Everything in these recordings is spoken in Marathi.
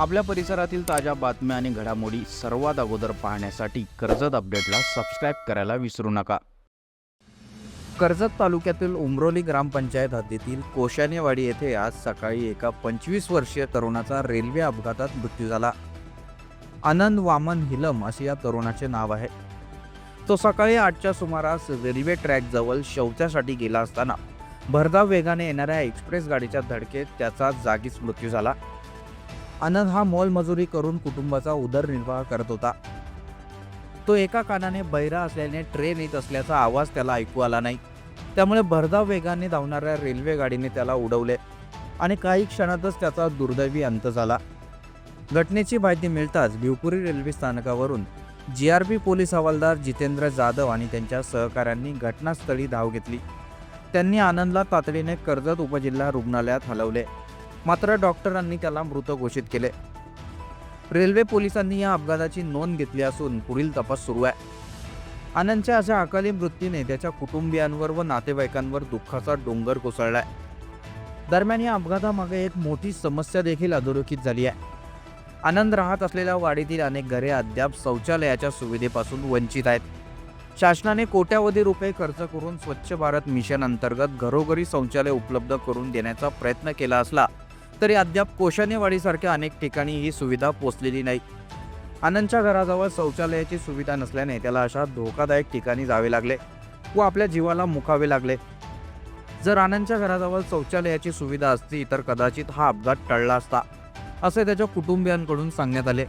आपल्या परिसरातील ताज्या बातम्या आणि घडामोडी सर्वात अगोदर पाहण्यासाठी कर्जत अपडेटला सबस्क्राईब करायला विसरू नका. कर्जत तालुक्यातील उमरोली ग्रामपंचायत हद्दीतील कोशानेवाडी येथे आज सकाळी एका पंचवीस वर्षीय तरुणाचा रेल्वे अपघातात मृत्यू झाला. आनंद वामन हिलम असे या तरुणाचे नाव आहे. तो सकाळी आठच्या सुमारास रेल्वे ट्रॅकजवळ शौचासाठी गेला असताना भरधाव वेगाने येणाऱ्या एक्सप्रेस गाडीच्या धडकेत त्याचा जागीच मृत्यू झाला. आनंद हा मोलमजुरी करून कुटुंबाचा उदरनिर्वाह करत होता. तो एका कानाने बहिरा असल्याने ट्रेन येत असल्याचा आवाज त्याला ऐकू आला नाही. त्यामुळे भरधाव वेगाने धावणाऱ्या रेल्वे गाडीने त्याला उडवले आणि काही क्षणातच त्याचा दुर्दैवी अंत झाला. घटनेची माहिती मिळताच भिवपुरी रेल्वे स्थानकावरून जी आर पी पोलीस हवालदार जितेंद्र जाधव आणि त्यांच्या सहकाऱ्यांनी घटनास्थळी धाव घेतली. त्यांनी आनंदला तातडीने कर्जत उपजिल्हा रुग्णालयात हलवले. मात्र डॉक्टरांनी त्याला मृत घोषित केले. रेल्वे पोलिसांनी या अपघाताची नोंद घेतली असून पुढील तपास सुरू आहे. आनंदच्या अशा अकाली मृत्यूने त्याच्या कुटुंबियांवर व नातेवाईकांवर दुःखाचा डोंगर कोसळलाय. दरम्यान या अपघातामागे एक मोठी समस्या देखील अधोरेखित झाली आहे. आनंद राहत असलेल्या वाडीतील अनेक घरे अद्याप शौचालयाच्या सुविधेपासून वंचित आहेत. शासनाने कोट्यावधी रुपये खर्च करून स्वच्छ भारत मिशन अंतर्गत घरोघरी शौचालय उपलब्ध करून देण्याचा प्रयत्न केला असला तरी अद्याप कोशानेवाडीसारख्या अनेक ठिकाणी ही सुविधा पोचलेली नाही. आनंदच्या घराजवळ शौचालयाची सुविधा नसल्याने त्याला अशा धोकादायक ठिकाणी जावे लागले व आपल्या जीवाला मुकावे लागले. जर आनंदच्या घराजवळ शौचालयाची सुविधा असती तर कदाचित हा अपघात टळला असता असे त्याच्या कुटुंबियांकडून सांगण्यात आले.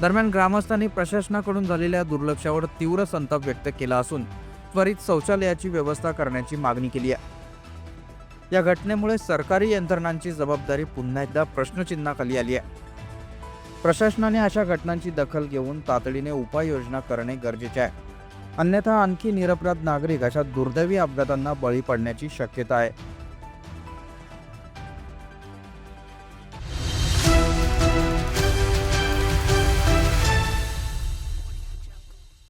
दरम्यान ग्रामस्थांनी प्रशासनाकडून झालेल्या दुर्लक्षावर तीव्र संताप व्यक्त केला असून त्वरित शौचालयाची व्यवस्था करण्याची मागणी केली आहे. या घटनेमुळे सरकारी यंत्रणांची जबाबदारी पुन्हा एकदा प्रश्नचिन्हाखाली आली आहे. प्रशासनाने अशा घटनांची दखल घेऊन तातडीने उपाययोजना करणे गरजेचे आहे. अन्यथा आणखी निरपराध नागरिक अशा दुर्दैवी अपघातांना बळी पडण्याची शक्यता आहे.